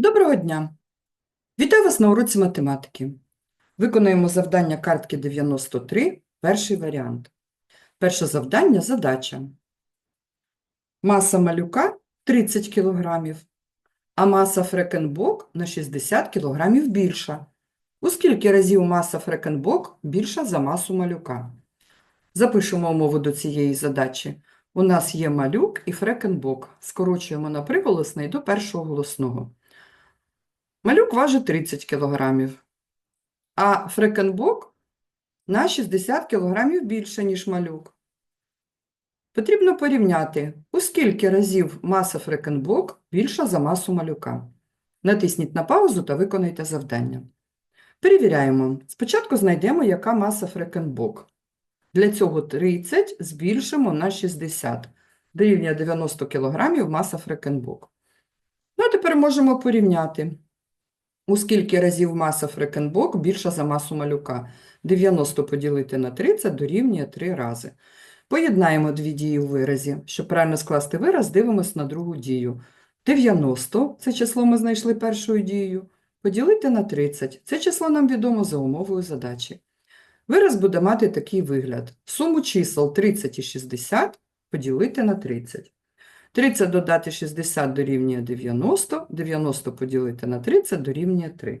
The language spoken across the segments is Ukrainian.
Доброго дня! Вітаю вас на уроці математики. Виконуємо завдання картки 93, перший варіант. Перше завдання – задача. Маса малюка 30 кг, а маса фрекенбок на 60 кг більша. У скільки разів маса фрекенбок більша за масу малюка? Запишемо умову до цієї задачі. У нас є малюк і фрекенбок. Скорочуємо на приголосний до першого голосного. Малюк важить 30 кг, а фрекенбок на 60 кг більше, ніж малюк. Потрібно порівняти, у скільки разів маса фрекенбок більша за масу малюка. Натисніть на паузу та виконайте завдання. Перевіряємо. Спочатку знайдемо, яка маса фрекенбок. Для цього 30 збільшимо на 60. Дорівнює 90 кг маса фрекенбок. Ну, а тепер можемо порівняти. У скільки разів маса фрекенбок більша за масу малюка? 90 поділити на 30 дорівнює 3 рази. Поєднаємо дві дії у виразі. Щоб правильно скласти вираз, дивимось на другу дію. 90 – це число ми знайшли першою дією. Поділити на 30 – це число нам відомо за умовою задачі. Вираз буде мати такий вигляд. Суму чисел 30 і 60 поділити на 30. 30 додати 60 дорівнює 90, 90 поділити на 30 дорівнює 3.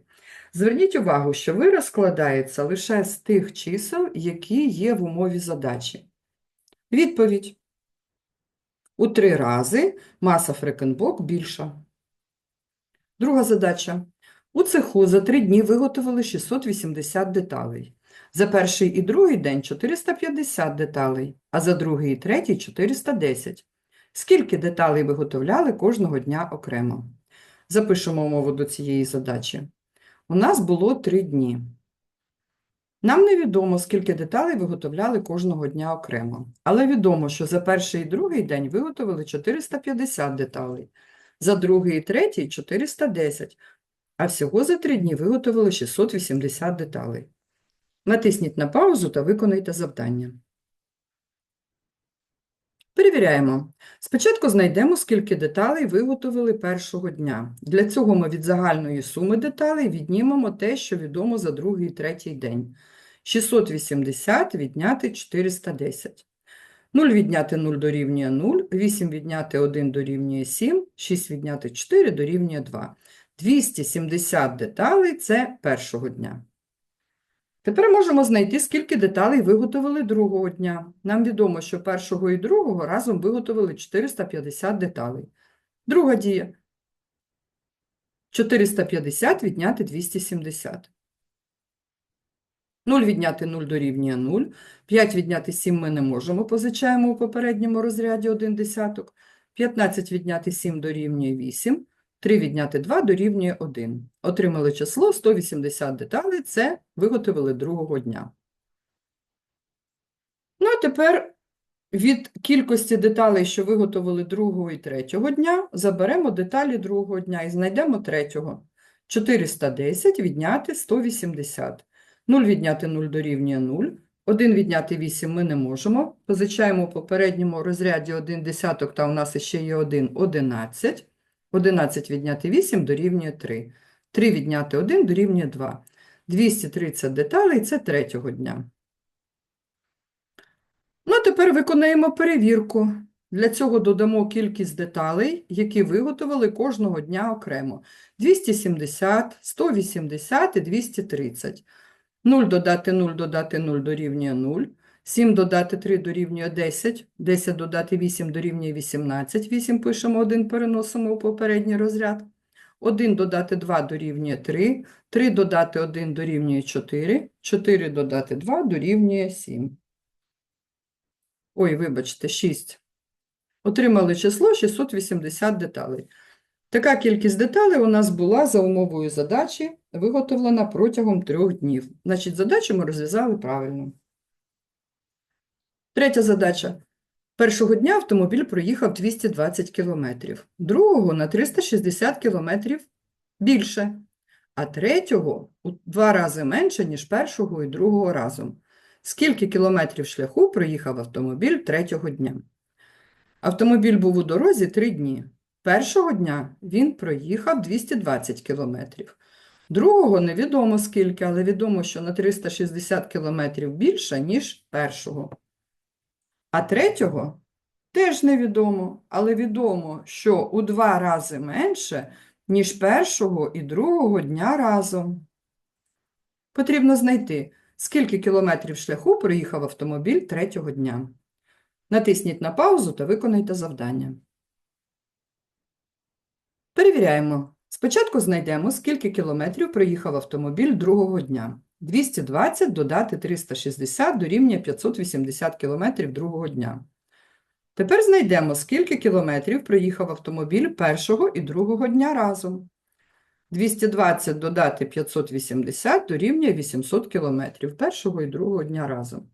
Зверніть увагу, що вираз складається лише з тих чисел, які є в умові задачі. Відповідь. У три рази маса фрекенбок більша. Друга задача. У цеху за три дні виготовили 680 деталей. За перший і другий день 450 деталей, а за другий і третій 410. Скільки деталей виготовляли кожного дня окремо? Запишемо умову до цієї задачі. У нас було три дні. Нам невідомо, скільки деталей виготовляли кожного дня окремо, але відомо, що за перший і другий день виготовили 450 деталей, за другий і третій – 410, а всього за три дні виготовили 680 деталей. Натисніть на паузу та виконайте завдання. Перевіряємо. Спочатку знайдемо, скільки деталей виготовили першого дня. Для цього ми від загальної суми деталей віднімемо те, що відомо за другий і третій день. 680 відняти 410. 0 відняти 0 дорівнює 0, 8 відняти 1 дорівнює 7, 6 відняти 4 дорівнює 2. 270 деталей – це першого дня. Тепер можемо знайти, скільки деталей виготовили другого дня. Нам відомо, що першого і другого разом виготовили 450 деталей. Друга дія. 450 відняти 270. 0 відняти 0 дорівнює 0. 5 відняти 7 ми не можемо, позичаємо у попередньому розряді 1 десяток. 15 відняти 7 дорівнює 8. 3 відняти 2 дорівнює 1. Отримали число 180 деталей, це виготовили другого дня. Ну, а тепер від кількості деталей, що виготовили другого і третього дня, заберемо деталі другого дня і знайдемо третього. 410 відняти 180. 0 відняти 0 дорівнює 0. 1 відняти 8 ми не можемо. Позичаємо у попередньому розряді 1 десяток, та у нас ще є 1 – 11. 11 відняти 8 дорівнює 3. 3 відняти 1 дорівнює 2. 230 деталей – це третього дня. Ну, а тепер виконаємо перевірку. Для цього додамо кількість деталей, які виготовили кожного дня окремо. 270, 180 і 230. 0 додати 0 додати 0 дорівнює 0. 7 додати 3 дорівнює 10, 10 додати 8 дорівнює 18, 8 пишемо 1, переносимо у попередній розряд. 1 додати 2 дорівнює 3, 3 додати 1 дорівнює 4, 4 додати 2 дорівнює 7. Ой, вибачте, 6. Отримали число 680 деталей. Така кількість деталей у нас була за умовою задачі, виготовлена протягом трьох днів. Значить, задачу ми розв'язали правильно. Третя задача. Першого дня автомобіль проїхав 220 км, другого на 360 км більше, а третього у два рази менше, ніж першого і другого разом. Скільки кілометрів шляху проїхав автомобіль третього дня? Автомобіль був у дорозі три дні. Першого дня він проїхав 220 кілометрів. Другого невідомо скільки, але відомо, що на 360 кілометрів більше, ніж першого. А третього теж невідомо, але відомо, що у два рази менше, ніж першого і другого дня разом. Потрібно знайти, скільки кілометрів шляху проїхав автомобіль третього дня. Натисніть на паузу та виконайте завдання. Перевіряємо. Спочатку знайдемо, скільки кілометрів проїхав автомобіль другого дня. 220 додати 360 дорівнює 580 кілометрів другого дня. Тепер знайдемо, скільки кілометрів проїхав автомобіль першого і другого дня разом. 220 додати 580 дорівнює 800 кілометрів першого і другого дня разом.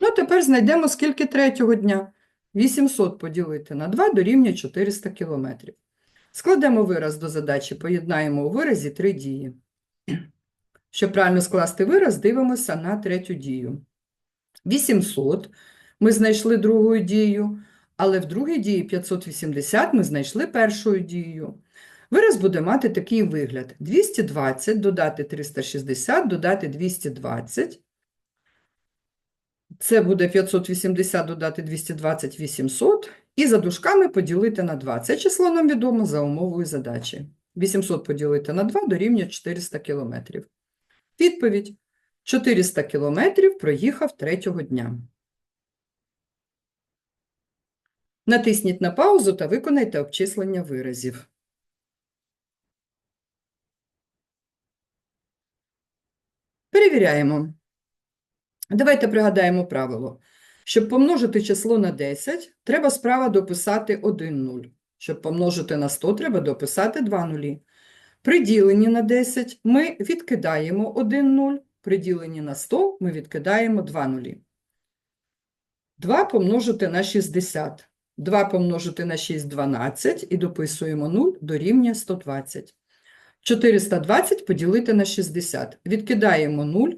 Ну, тепер знайдемо, скільки третього дня. 800 поділити на 2 дорівнює 400 кілометрів. Складемо вираз до задачі, поєднаємо у виразі три дії. Щоб правильно скласти вираз, дивимося на третю дію. 800 ми знайшли другою дією, але в другій дії 580 ми знайшли першою дією. Вираз буде мати такий вигляд: 220 додати 360, додати 220. Це буде 580 додати 220 800. І за дужками поділити на 2. Це число нам відомо за умовою задачі. 800 поділити на 2 дорівнює 400 кілометрів. Відповідь. 400 кілометрів проїхав третього дня. Натисніть на паузу та виконайте обчислення виразів. Перевіряємо. Давайте пригадаємо правило. Щоб помножити число на 10, треба справа дописати 1 нуль. Щоб помножити на 100, треба дописати 2 нулі. При діленні на 10 ми відкидаємо 1 нуль, при діленні на 100 ми відкидаємо 2 нулі. 2 помножити на 60. 2 помножити на 6 – 12 і дописуємо 0 дорівнює 120. 420 поділити на 60. Відкидаємо 0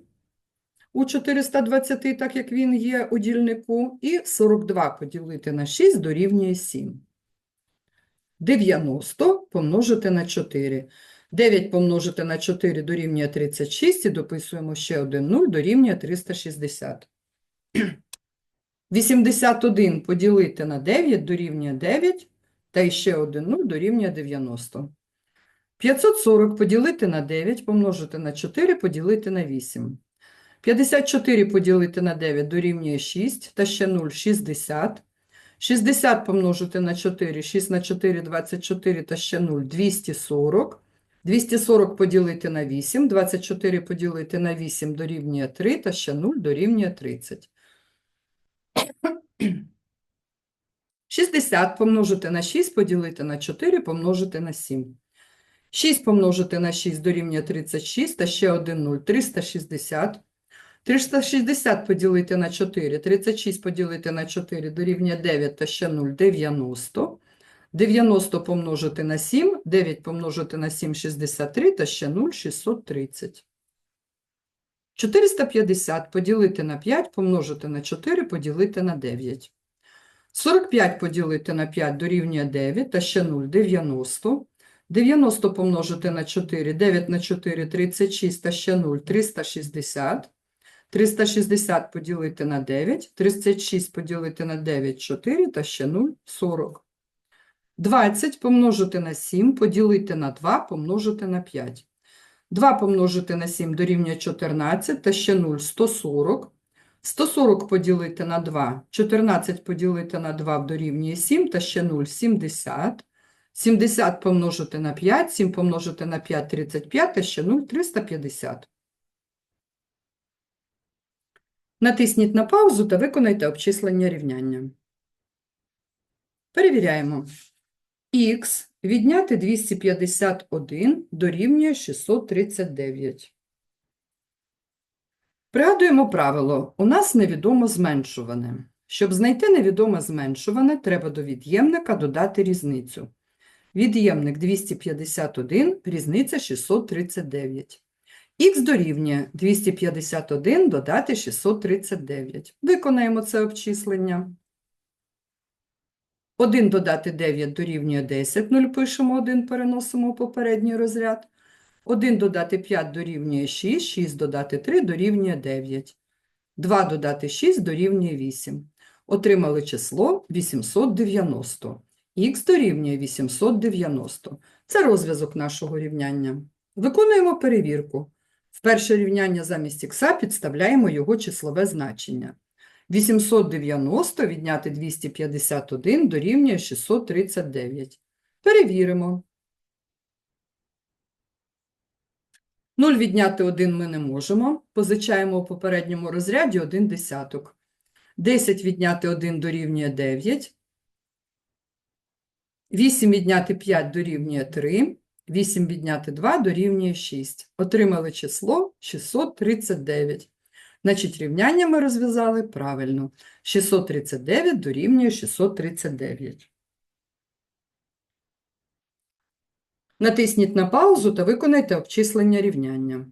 у 420, так як він є у дільнику, і 42 поділити на 6 дорівнює 7. 90 помножити на 4. 9 помножити на 4 дорівнює 36 і дописуємо ще один 0 дорівнює 360. 81 поділити на 9 дорівнює 9, та ще один 0 дорівнює 90. 540 поділити на 9 помножити на 4 поділити на 8. 54 поділити на 9 дорівнює 6, та ще 0 – 60. 60 помножити на 4, 6 на 4 – 24, та ще 0 – 240. 240 поділити на 8, 24 поділити на 8 дорівнює 3, та ще 0 дорівнює 30. 60 помножити на 6 поділити на 4 помножити на 7. 6 помножити на 6 дорівнює 36, та ще 1 0 – 360. 360 поділити на 4, 36 поділити на 4 дорівнює 9 та ще 0 – 90. 90 помножити на 7, 9 помножити на 7 – 63 та ще 0 – 630. 450 поділити на 5 помножити на 4 поділити на 9. 45 поділити на 5 дорівнює 9 та ще 0 – 90. 90 помножити на 4, 9 на 4 – 36 та ще 0 – 360. 360 поділити на 9, 36 поділити на 9 – 4 та ще 0 – 40. 20 помножити на 7 поділити на 2 помножити на 5. 2 помножити на 7 дорівнює 14 та ще 0 – 140. 140 поділити на 2, 14 поділити на 2 дорівнює 7 та ще 0 – 70. 70 помножити на 5, 7 помножити на 5 – 35 та ще 0 – 350. Натисніть на паузу та виконайте обчислення рівняння. Перевіряємо. Х відняти 251 дорівнює 639. Пригадуємо правило. У нас невідомо зменшуване. Щоб знайти невідоме зменшуване, треба до від'ємника додати різницю. Від'ємник 251, різниця 639. Х дорівнює 251 додати 639. Виконаємо це обчислення. 1 додати 9 дорівнює 10, 0 пишемо 1, переносимо попередній розряд. 1 додати 5 дорівнює 6, 6 додати 3 дорівнює 9. 2 додати 6 дорівнює 8. Отримали число 890. Х дорівнює 890. Це розв'язок нашого рівняння. Виконуємо перевірку. В перше рівняння замість х підставляємо його числове значення. 890 відняти 251 дорівнює 639. Перевіримо. 0 відняти 1 ми не можемо. Позичаємо у попередньому розряді 1 десяток. 10 відняти 1 дорівнює 9. 8 відняти 5 дорівнює 3. 8 відняти 2 дорівнює 6. Отримали число 639. Значить, рівняння ми розв'язали правильно. 639 дорівнює 639. Натисніть на паузу та виконайте обчислення рівняння.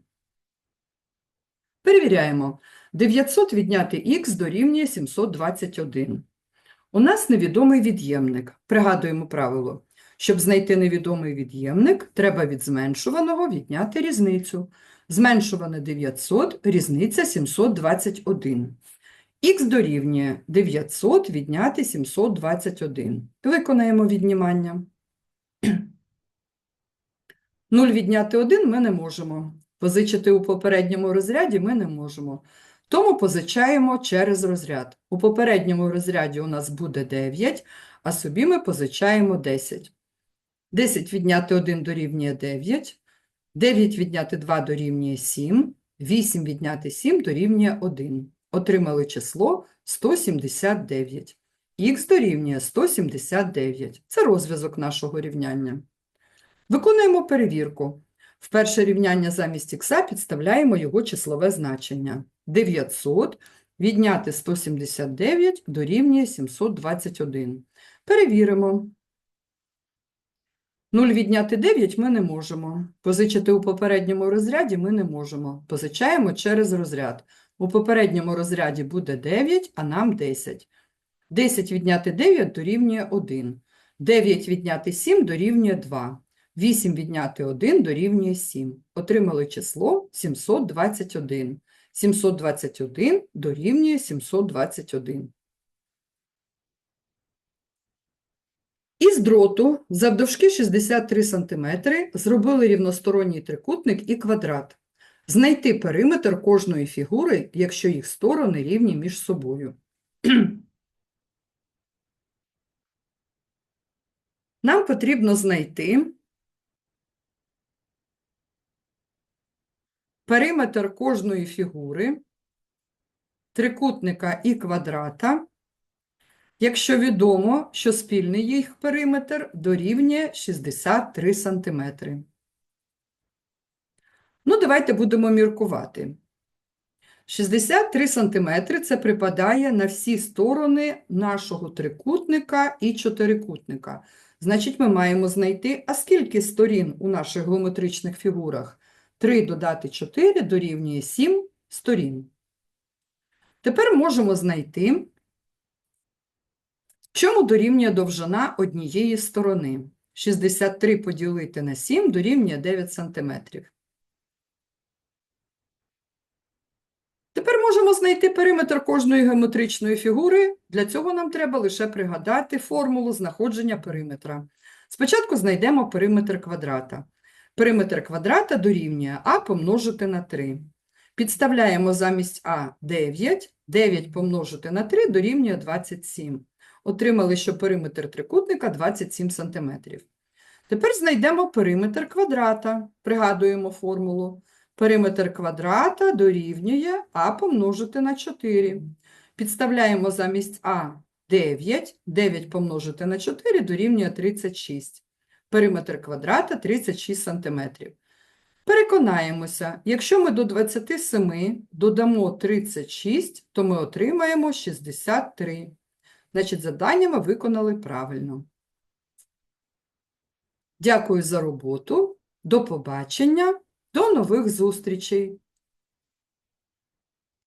Перевіряємо. 900 відняти х дорівнює 721. У нас невідомий від'ємник. Пригадуємо правило. Щоб знайти невідомий від'ємник, треба від зменшуваного відняти різницю. Зменшуване 900, різниця 721. Х дорівнює 900 відняти 721. Виконаємо віднімання. 0 відняти 1 ми не можемо. Позичити у попередньому розряді ми не можемо. Тому позичаємо через розряд. У попередньому розряді у нас буде 9, а собі ми позичаємо 10. 10 відняти 1 дорівнює 9. 9 відняти 2 дорівнює 7, 8 відняти 7 дорівнює 1. Отримали число 179. Х дорівнює 179. Це розв'язок нашого рівняння. Виконуємо перевірку. В перше рівняння замість х підставляємо його числове значення. 900 відняти 179 дорівнює 721. Перевіримо. 0 відняти 9 ми не можемо. Позичити у попередньому розряді ми не можемо. Позичаємо через розряд. У попередньому розряді буде 9, а нам 10. 10 відняти 9 дорівнює 1. 9 відняти 7 дорівнює 2. 8 відняти 1 дорівнює 7. Отримали число 721. 721 дорівнює 721. Із дроту завдовжки 63 см зробили рівносторонній трикутник і квадрат. Знайти периметр кожної фігури, якщо їх сторони рівні між собою. Нам потрібно знайти периметр кожної фігури, трикутника і квадрата, якщо відомо, що спільний їх периметр дорівнює 63 см. Ну, давайте будемо міркувати. 63 см – це припадає на всі сторони нашого трикутника і чотирикутника. Значить, ми маємо знайти, а скільки сторін у наших геометричних фігурах? 3 додати 4 дорівнює 7 сторін. Тепер можемо знайти, чому дорівнює довжина однієї сторони. 63 поділити на 7 дорівнює 9 см. Тепер можемо знайти периметр кожної геометричної фігури. Для цього нам треба лише пригадати формулу знаходження периметра. Спочатку знайдемо периметр квадрата. Периметр квадрата дорівнює а помножити на 3. Підставляємо замість а 9, 9 помножити на 3 дорівнює 27. Отримали, що периметр трикутника 27 см. Тепер знайдемо периметр квадрата. Пригадуємо формулу. Периметр квадрата дорівнює а помножити на 4. Підставляємо замість а 9, 9 помножити на 4 дорівнює 36. Периметр квадрата 36 см. Переконаємося, якщо ми до 27 додамо 36, то ми отримаємо 63. Значить, завдання ми виконали правильно. Дякую за роботу. До побачення. До нових зустрічей!